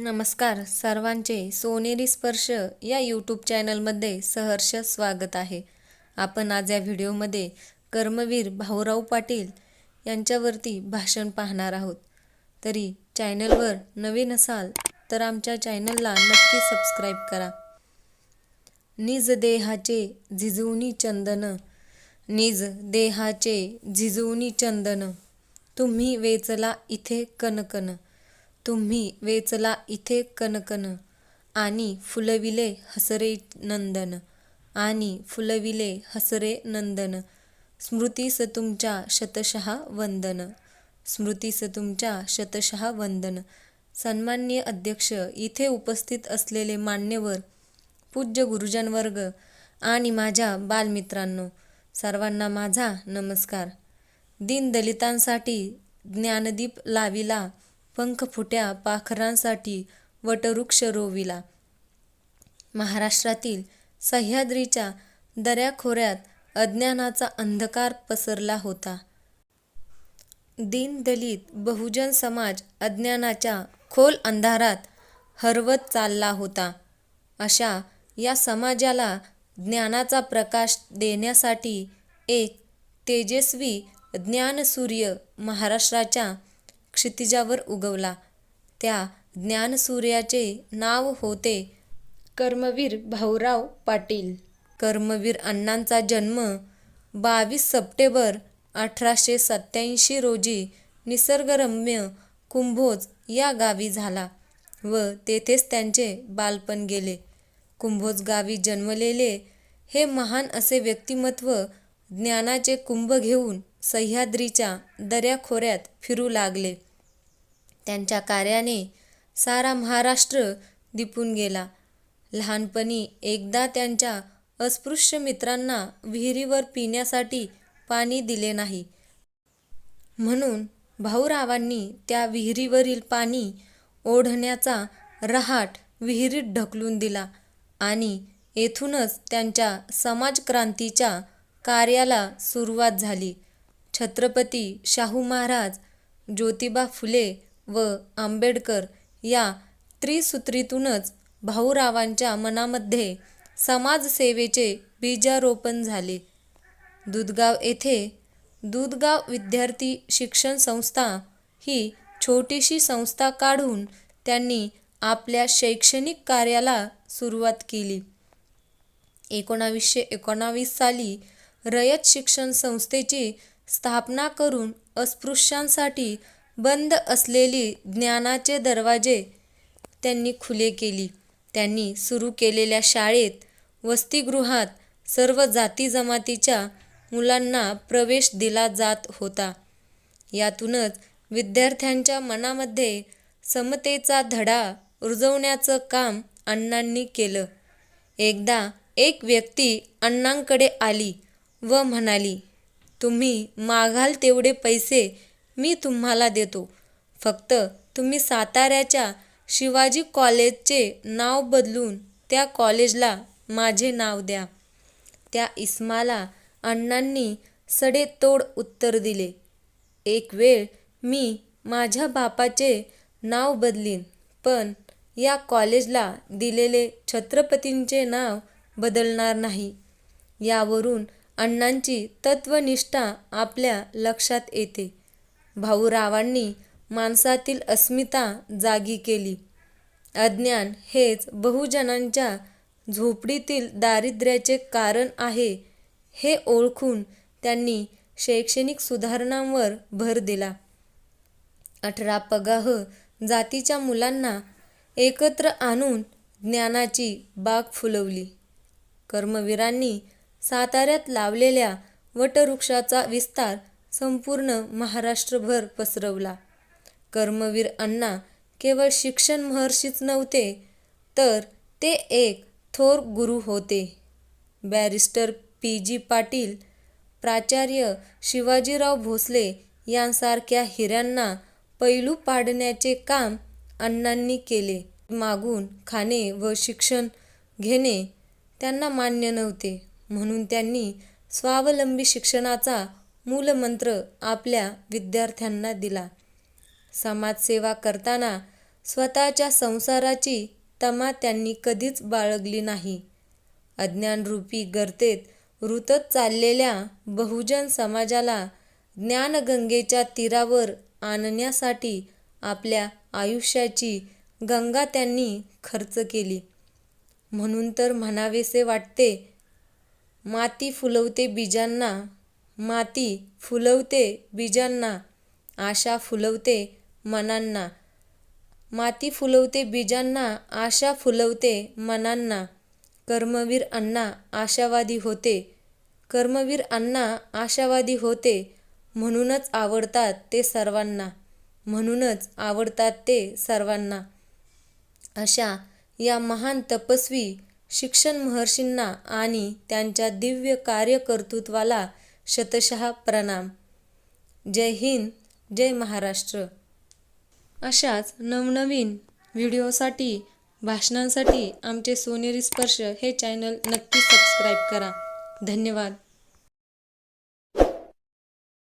नमस्कार सर्वांचे सोनेरी स्पर्श या यूट्यूब चॅनलमध्ये सहर्ष स्वागत आहे. आपण आज या व्हिडिओमध्ये कर्मवीर भाऊराव पाटील यांच्यावरती भाषण पाहणार आहोत. तरी चॅनलवर नवीन असाल तर आमच्या चॅनलला नक्की सबस्क्राईब करा. निज देहाचे झिजवणी चंदन निज देहाचे झिजवणी चंदन तुम्ही वेचला इथे कनकन तुम्ही वेचला इथे कनकन आणि फुलविले हसरे नंदन आणि फुलविले हसरे नंदन. स्मृतीस तुमच्या शतशः वंदन. स्मृतीस तुमच्या शतशः वंदन. सन्माननीय अध्यक्ष इथे उपस्थित असलेले मान्यवर पूज्य गुरुजन वर्ग आणि माझ्या बालमित्रांनो सर्वांना माझा नमस्कार. दीनदलितांसाठी ज्ञानदीप लाविला पंखफुट्या पाखरांसाठी वटवृक्ष रोविला. महाराष्ट्रातील सह्याद्रीच्या दऱ्याखोऱ्यात अज्ञानाचा अंधकार पसरला होता. दीनदलित बहुजन समाज अज्ञानाच्या खोल अंधारात हरवत चालला होता. अशा या समाजाला ज्ञानाचा प्रकाश देण्यासाठी एक तेजस्वी ज्ञानसूर्य महाराष्ट्राच्या क्षितिजावर उगवला. त्या ज्ञानसूर्याचे नाव होते कर्मवीर भाऊराव पाटील. कर्मवीर अण्णांचा जन्म बावीस सप्टेंबर अठराशे सत्याऐंशी रोजी निसर्गरम्य कुंभोज या गावी झाला व तेथेच त्यांचे बालपण गेले. कुंभोज गावी जन्मलेले हे महान असे व्यक्तिमत्व ज्ञानाचे कुंभ घेऊन सह्याद्रीच्या दऱ्याखोऱ्यात फिरू लागले. त्यांच्या कार्याने सारा महाराष्ट्र दिपून गेला. लहानपणी एकदा त्यांच्या अस्पृश्य मित्रांना विहिरीवर पिण्यासाठी पाणी दिले नाही. म्हणून भाऊरावांनी त्या विहिरीवरील पाणी ओढण्याचा रहाट विहिरीत ढकलून दिला आणि येथूनच त्यांच्या समाजक्रांतीच्या कार्याला सुरुवात झाली. छत्रपती शाहू महाराज ज्योतिबा फुले व आंबेडकर या त्रिसूत्रीतूनच भाऊरावांच्या मनामध्ये समाजसेवेचे बीजारोपण झाले. दुधगाव येथे दुधगाव विद्यार्थी शिक्षण संस्था ही छोटीशी संस्था काढून त्यांनी आपल्या शैक्षणिक कार्याला सुरुवात केली. एकोणावीसशे एकोणावीस साली रयत शिक्षण संस्थेची स्थापना करून अस्पृश्यांसाठी बंद असलेली ज्ञानाचे दरवाजे त्यांनी खुले केली. त्यांनी सुरू केलेल्या शाळेत वसतिगृहात सर्व जाती जमातीच्या मुलांना प्रवेश दिला जात होता. यातूनच विद्यार्थ्यांच्या मनामध्ये समतेचा धडा रुजवण्याचं काम अण्णांनी केलं. एकदा एक व्यक्ती अण्णांकडे आली व म्हणाली तुम्ही मागाल तेवढे पैसे मी तुम्हाला देतो. फक्त तुम्ही साताऱ्याच्या शिवाजी कॉलेजचे नाव बदलून त्या कॉलेजला माझे नाव द्या. त्या इस्माला अण्णांनी सडेतोड उत्तर दिले. एक वेळ मी माझ्या बापाचे नाव बदलीन पण या कॉलेजला दिलेले छत्रपतींचे नाव बदलणार नाही. यावरून अण्णांची तत्वनिष्ठा आपल्या लक्षात येते. भाऊरावांनी माणसातील अस्मिता जागी केली. अज्ञान हेच बहुजनांच्या झोपडीतील दारिद्र्याचे कारण आहे हे ओळखून त्यांनी शैक्षणिक सुधारणांवर भर दिला. अठरा पगाह जातीच्या मुलांना एकत्र आणून ज्ञानाची बाग फुलवली. कर्मवीरांनी साताऱ्यात लावलेल्या वटवृक्षाचा विस्तार संपूर्ण महाराष्ट्रभर पसरवला. कर्मवीर अण्णा केवळ शिक्षण महर्षीच नव्हते तर ते एक थोर गुरु होते. Barrister P. जी. पाटील प्राचार्य शिवाजीराव भोसले यांसारख्या हिऱ्यांना पैलू पाडण्याचे काम अण्णांनी केले. मागून खाणे व शिक्षण घेणे त्यांना मान्य नव्हते म्हणून त्यांनी स्वावलंबी शिक्षणाचा मूलमंत्र आपल्या विद्यार्थ्यांना दिला. समाजसेवा करताना स्वतःच्या संसाराची तमा त्यांनी कधीच बाळगली नाही. अज्ञानरूपी गर्तेत रुतत चाललेल्या बहुजन समाजाला ज्ञानगंगेच्या तीरावर आणण्यासाठी आपल्या आयुष्याची गंगा त्यांनी खर्च केली. म्हणून तर म्हणावेसे वाटते माती फुलवते बीजांना माती फुलवते बीजांना आशा फुलवते मनांना. माती फुलवते बीजांना आशा फुलवते मनांना. कर्मवीर अण्णा आशावादी होते. कर्मवीर अण्णा आशावादी होते. म्हणूनच आवडतात ते सर्वांना. म्हणूनच आवडतात ते सर्वांना. अशा या महान तपस्वी शिक्षण महर्षींना आणि त्यांच्या दिव्य कार्यकर्तृत्वाला शतशः प्रणाम. जय हिंद जय महाराष्ट्र. अशाच नवनवीन व्हिडिओसाठी भाषणांसाठी आमचे सोनेरी स्पर्श हे चॅनल नक्की सबस्क्राईब करा. धन्यवाद.